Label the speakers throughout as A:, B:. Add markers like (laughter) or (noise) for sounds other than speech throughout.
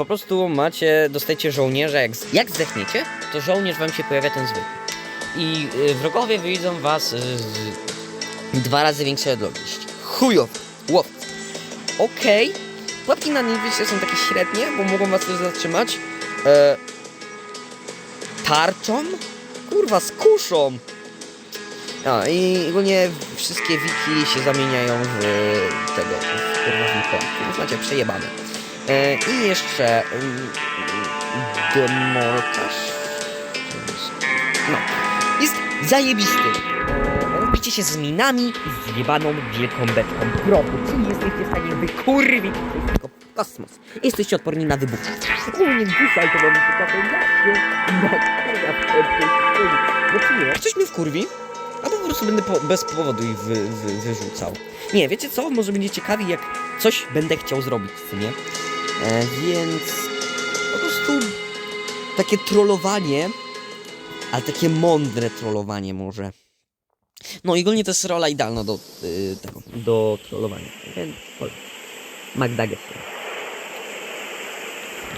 A: po prostu macie, dostajecie żołnierza, jak, jak zdechniecie, to żołnierz wam się pojawia ten zwykły. I y, wrogowie wyjdą was y, dwa razy większej odległości. Chujowo, łowcy. Okej, pułapki na niedźwiedzie są takie średnie, bo mogą was też zatrzymać. E, tarczą? Kurwa, z kuszą! A, i ogólnie wszystkie wiki się zamieniają w tego, w kurwa wilkołaki. Więc macie przejebane. E, I jeszcze mm, demolkarz. No, jest zajebisty. Robicie się z minami i z jebaną wielką betką prochu, czyli jesteście w stanie wykurwić tylko kosmos. Jesteście odporni na wybuch. Ogólnie dzisiaj to jak tej szkoli. No czy nie? Coś mnie wkurwi? Albo po prostu będę po, bez powodu ich wy, wy, wyrzucał. Nie, wiecie co? Może będzie ciekawi, jak coś będę chciał zrobić, nie? E, więc po prostu takie trollowanie, ale takie mądre trollowanie może. No i ogólnie to jest rola idealna do y, tego, do trollowania. Więc Gessler.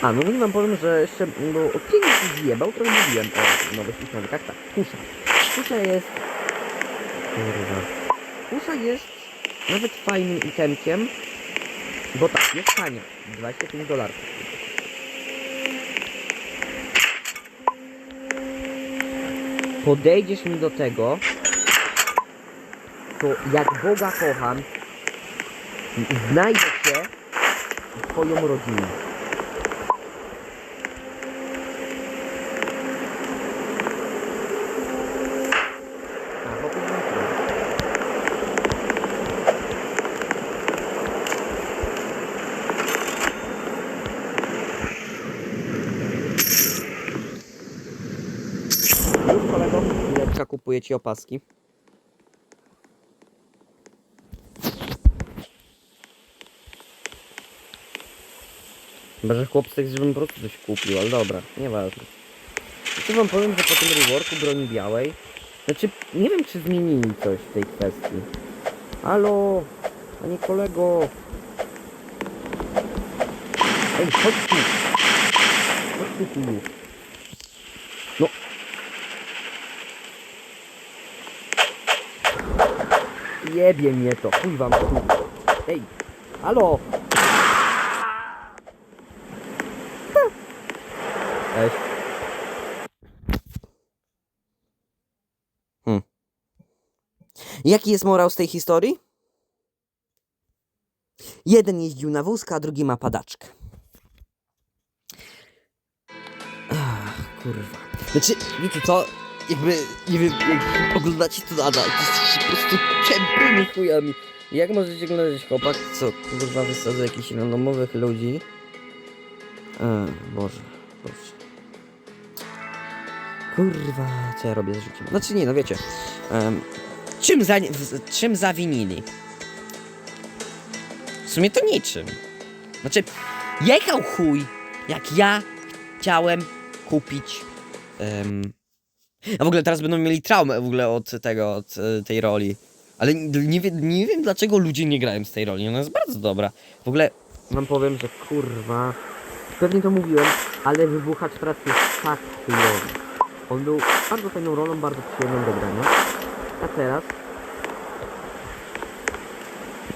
A: A, no i wam powiem, że jeszcze, bo odcinek zjebał, trochę mówiłem o nowych piosenkach. Tak, Kusza. Kusza jest... Kurwa. Kusza jest nawet fajnym itemkiem, bo tak, jest tania. 25 dolarów. Podejdziesz mi do tego, to jak Boga kocham, znajdę cię i twoją rodzinę. A, bo to nie ma. Już kolego, chwileczka kupuję ci opaski. Chyba, że chłop żebym po prostu coś kupił, ale dobra, nieważne. Co wam powiem, że po tym reworku broni białej, znaczy, nie wiem czy zmienili coś w tej kwestii. Halo, panie kolego. Ej, chodź tu. Chodź tu, chuju. No. Jebie mnie to, chuj wam tu. Ej, halo. Cześć. Hmm. Jaki jest morał z tej historii? Jeden jeździł na wózku, a drugi ma padaczkę. Ach, kurwa. Znaczy, wiecie co? Jakby, nie wiem, oglądacie to nadal, to jesteście po prostu czempymi chujami. Jak możecie oglądać chłopak, co kurwa wysadza jakichś randomowych ludzi? E, Boże, Boże. Kurwa, co ja robię z życiem? Znaczy nie, no wiecie. em, czym, za, w, czym zawinili? W sumie to niczym. Znaczy, jechał chuj, jak ja chciałem kupić. em, a w ogóle teraz będą mieli traumę w ogóle od tego, od e, tej roli. Ale nie, wie, nie wiem dlaczego ludzie nie grają z tej roli. Ona jest bardzo dobra. W ogóle wam powiem, że kurwa. Pewnie to mówiłem, ale wybuchacz teraz jest tak chujowy. On był bardzo fajną rolą, bardzo przyjemną do grania. A teraz...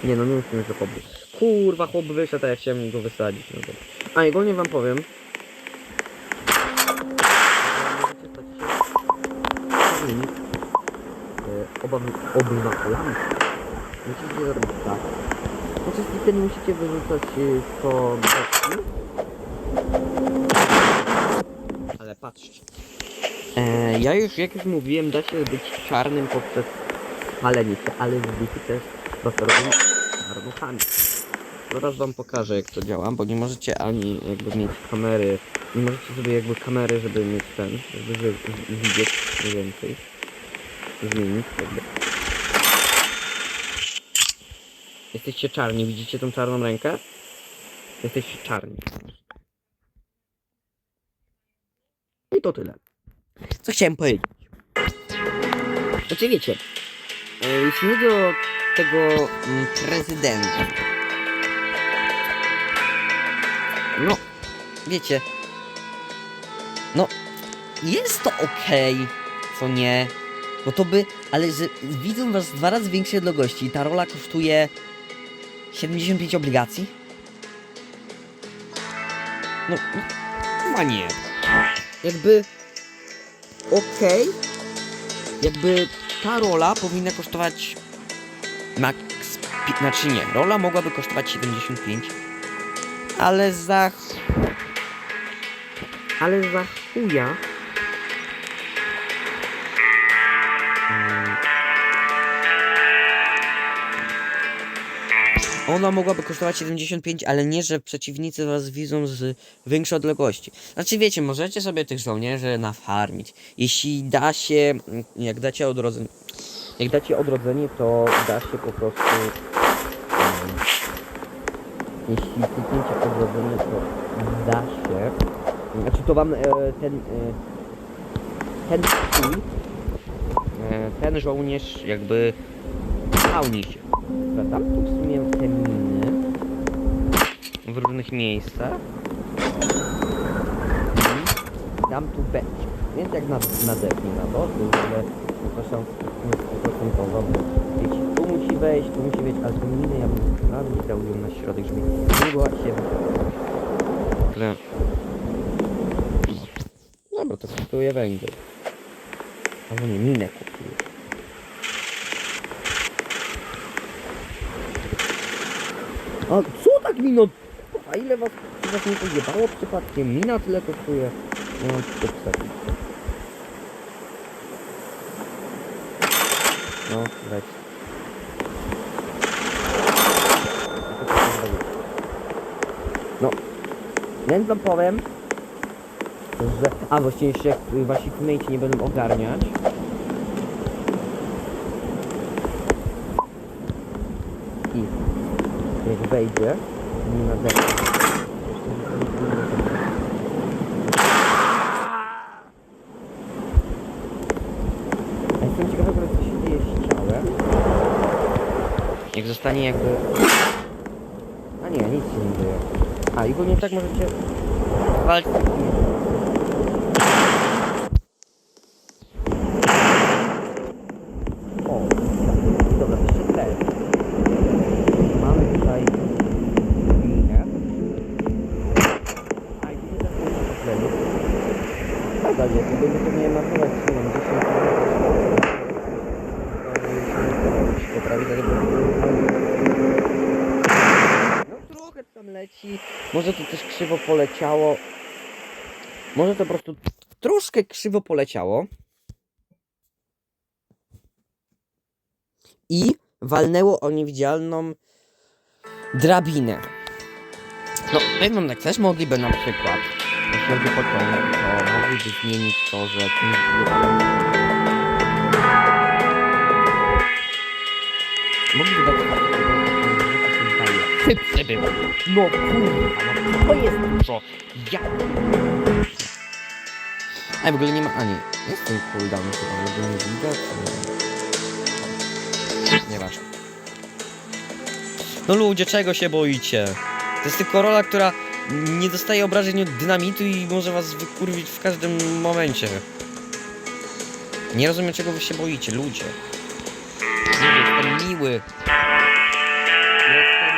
A: Nie no, nie myślę, że chłop. Kurwa, chłop wyszedł, a ja chciałem go wysadzić. No. A ogólnie wam powiem. Czarnymi, e, obywatelami. Musicie zrobić tak. Oczywiście nie musicie wyrzucać e, to boki. Ale patrzcie. E, ja już, jak już mówiłem, da się być czarnym poprzez palenie się, ale zwykle też robią czarnuchami. Zaraz wam pokażę jak to działa, bo nie możecie ani jakby mieć kamery, nie możecie sobie jakby kamery, żeby mieć ten, żeby widzieć więcej. Zmienić. Jesteście czarni, widzicie tą czarną rękę? Jesteście czarni. I to tyle. Co chciałem powiedzieć? Znaczy wiecie, e, jeśli chodzi o tego mm, prezydenta, no, wiecie, no, jest to okej, co nie, bo to by, ale że widzą was dwa razy większe dla gości i ta rola kosztuje 75 obligacji? No, no chyba nie. Jakby, okej, jakby ta rola powinna kosztować max, znaczy nie, rola mogłaby kosztować 75, ale za... Ale za chuja... Ona mogłaby kosztować 75, ale nie, że przeciwnicy was widzą z większej odległości. Znaczy wiecie, możecie sobie tych żołnierzy nafarmić. Jeśli da się, jak dacie odrodzenie, jak dacie odrodzenie, to da się po prostu... jeśli klikniecie odrodzenie, to da się... Znaczy to wam e, ten... E, ten e, ten żołnierz jakby pełni się. Dobra, Dam tu w sumie te miny w różnych miejscach. I dam tu beczkę. Więc jak na, nadepnij na to, to już ale zapraszam stosunkowo, bo wiecie, tu musi wejść, tu musi wejść, ale tą minę ja bym nawet dał ją na środek, żeby nie była się Ale... Dobra, to kupuję węgiel. Albo nie, minę kupuję. A co tak mino? A ile was, was nie pojebało przypadkiem? Mina tyle kosztuje. Mam co wsadzić. No, leć. No, więc wam powiem, że... A, właściwie jeszcze y, wasi teammate'i nie będą ogarniać. I jak wejdzie, nie na dek. A jestem ciekawy, co się dzieje z ciałem. Jak zostanie jakby... A nie, nic się nie dzieje. A i ogólnie tak możecie walczyć. O, dobra, to jeszcze tyle. Mamy tutaj linę. A i tutaj też tlenu. To nie wiem, 10 poprawić, ale No trochę tam leci. Może to też krzywo poleciało. Może to po prostu troszkę krzywo poleciało. I walnęło o niewidzialną drabinę. No, wam tak, też mogliby na przykład, o pociąg, to mogliby zmienić to, że Mogliby dać Szybszy był. No kurwa, no to jest dużo. Ja... A w ogóle nie ma... A nie, jest ten cooldown chyba, ale go nie widać. Nie. Nieważne. No ludzie, czego się boicie? To jest tylko rola, która nie dostaje obrażeń od dynamitu i może was wykurwić w każdym momencie. Nie rozumiem, czego wy się boicie, ludzie. Jestem miły. Jestem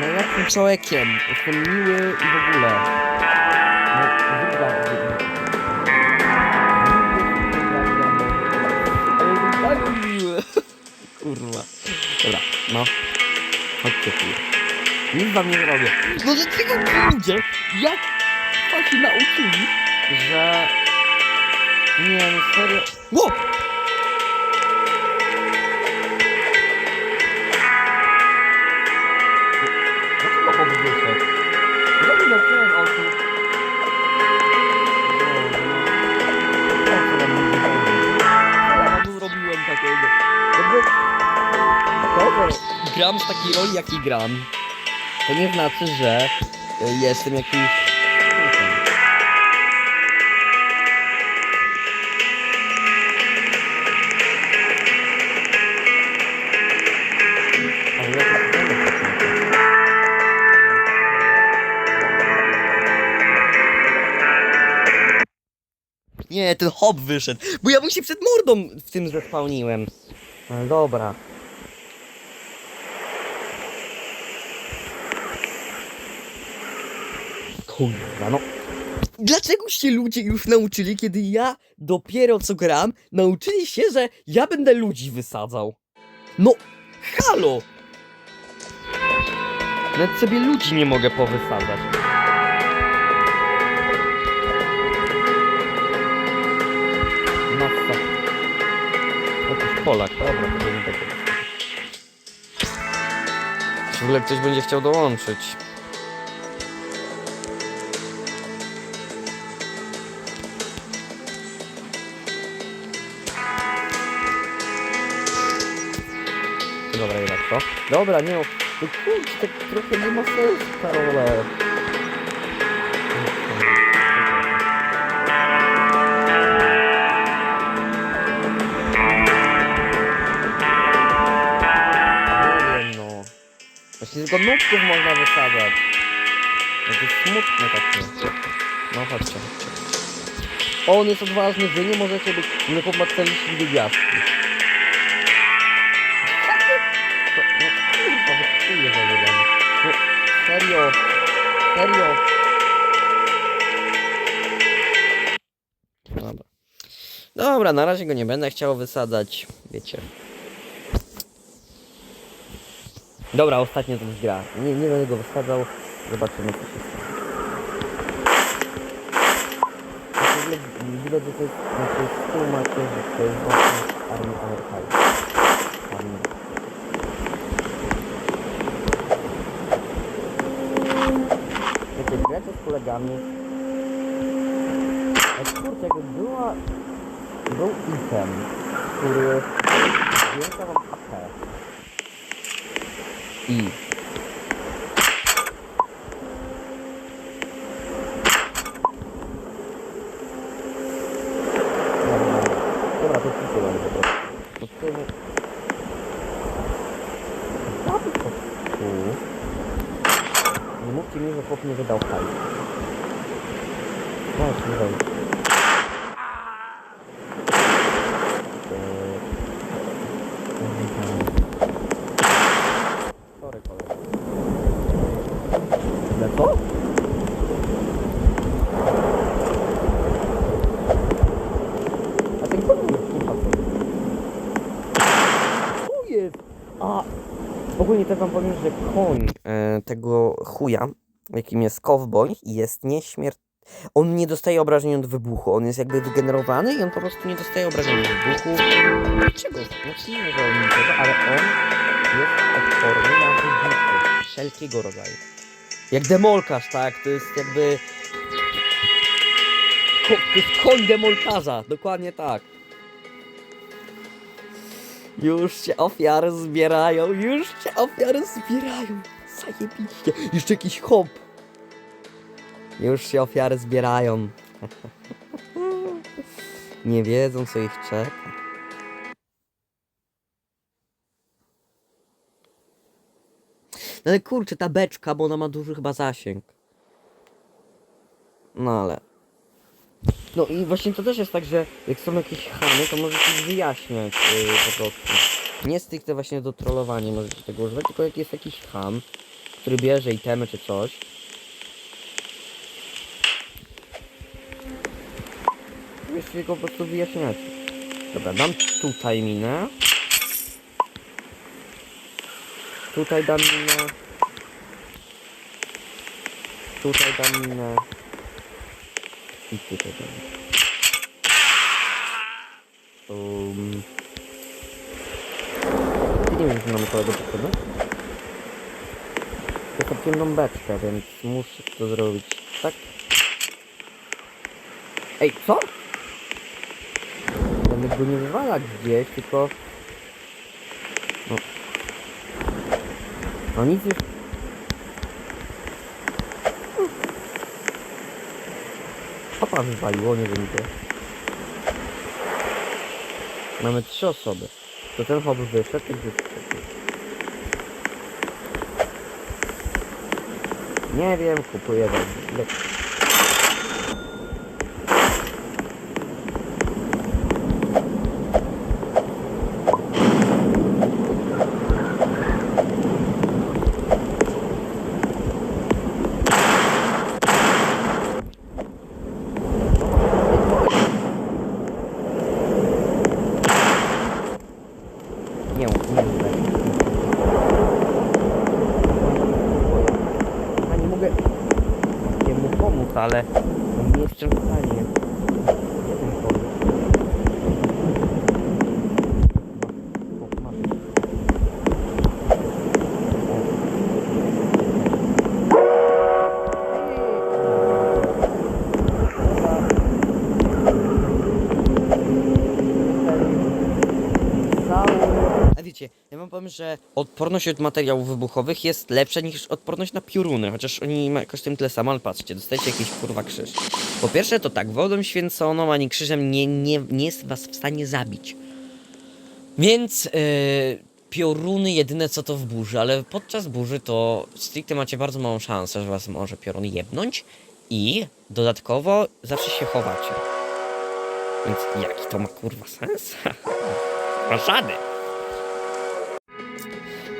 A: najlepszym człowiekiem. Jestem miły i w ogóle. No. Kurwa. Dobra, no. Chodźcie tu. Nic wam nie zrobię. No dlaczego ludzie, jak się nauczyli, że... Nie, no serio... Że gram z takiej roli, jakiej gram, to nie znaczy, że e, jestem jakimś... Tak nie, ten hop wyszedł, bo ja mu się przed mordą w tym zespałniłem. No dobra. Kurwa, no. Dlaczego się ludzie już nauczyli, kiedy ja dopiero co gram, nauczyli się, że ja będę ludzi wysadzał? No, halo! Nawet sobie ludzi nie mogę powysadzać. Masa. Jakiś Polak, dobra, to będzie tak. W ogóle ktoś będzie chciał dołączyć? Co? Dobra, nie, no no kurczę, tak trochę nie ma sensu, Karole. Nie no. Właśnie tylko nubków można wysadzać. No to jest smutne takie. No chodźcie, chodźcie. On jest odważny, wy nie możecie być nie popatrzyliście do gwiazdki. Serio. Dobra. Dobra, na razie go nie będę chciał wysadzać. Wiecie. Dobra, ostatnio to jest gra. Nie, nie będę go wysadzał. Zobaczymy co się stanie. W ogóle widać, że to jest, z tyłu macie, że to jest właśnie armia amerykańska. Kolegami. Jak kurczę, jakby była... Był item, który zwiększa wam HP. I... Też wam powiem, że koń e, tego chuja, jakim jest cowboy, jest nieśmiertelny. On nie dostaje obrażeń od wybuchu. On jest jakby wygenerowany i on po prostu nie dostaje obrażeń od wybuchu. Czego? Znaczy nie, niczego, ale on jest odporny na wybuchy wszelkiego rodzaju. Jak demolkarz, tak? To jest jakby... Ko to jest koń demolkarza, dokładnie tak. Już się ofiary zbierają, już się ofiary zbierają. Zajebiście. Jeszcze jakiś hop. Już się ofiary zbierają. (laughs) Nie wiedzą, co ich czeka. No ale kurczę, ta beczka, bo ona ma duży chyba zasięg. No ale... No i właśnie to też jest tak, że jak są jakieś chamy, to możecie ich wyjaśniać yy, po prostu. Nie stricte właśnie do trollowania możecie tego używać, tylko jak jest jakiś ham, który bierze itemy czy coś, Jeszcze go po prostu wyjaśniacie. Dobra, dam tutaj minę. Tutaj dam minę. Tutaj dam minę. I tutaj minę. Um. Nie wiem, czy mamy kolego potrzeby. Zostawiłem jedną beczkę, więc muszę to zrobić tak. Ej, co? Będę go nie wywalać gdzieś, tylko... No. No nic już... Papa wywaliło, nie wiem gdzie. Mamy trzy osoby. To ten hop wyszedł, gdzie wszedł? Nie wiem, kupuję wam. Ale nie jestem w stanie. Gdzie ten koleś? O, masz. A wiecie, ja wam powiem, że odporność od materiałów wybuchowych jest lepsza niż odporność na pioruny, chociaż oni mają kosztem tyle samo, ale patrzcie, dostajecie jakiś kurwa krzyż. Po pierwsze to tak, wodą święconą ani krzyżem nie, nie, nie jest was w stanie zabić. Więc yy, pioruny jedyne co to w burzy, ale podczas burzy to stricte macie bardzo małą szansę, że was może piorun jebnąć i dodatkowo zawsze się chowacie. Więc jaki to ma kurwa sens? (laughs) ma żaden.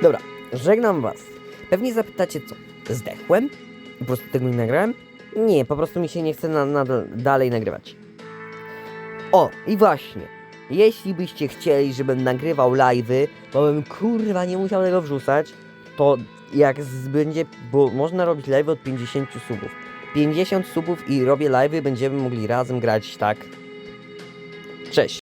A: Dobra, żegnam was. Pewnie zapytacie co? Zdechłem? Po prostu tego nie nagrałem? Nie, po prostu mi się nie chce na, nadal dalej nagrywać. O, i właśnie. Jeśli byście chcieli, żebym nagrywał live'y, bo bym kurwa nie musiał tego wrzucać, to jak będzie, bo można robić live'y od 50 subów. 50 subów i robię live'y, będziemy mogli razem grać, tak? Cześć.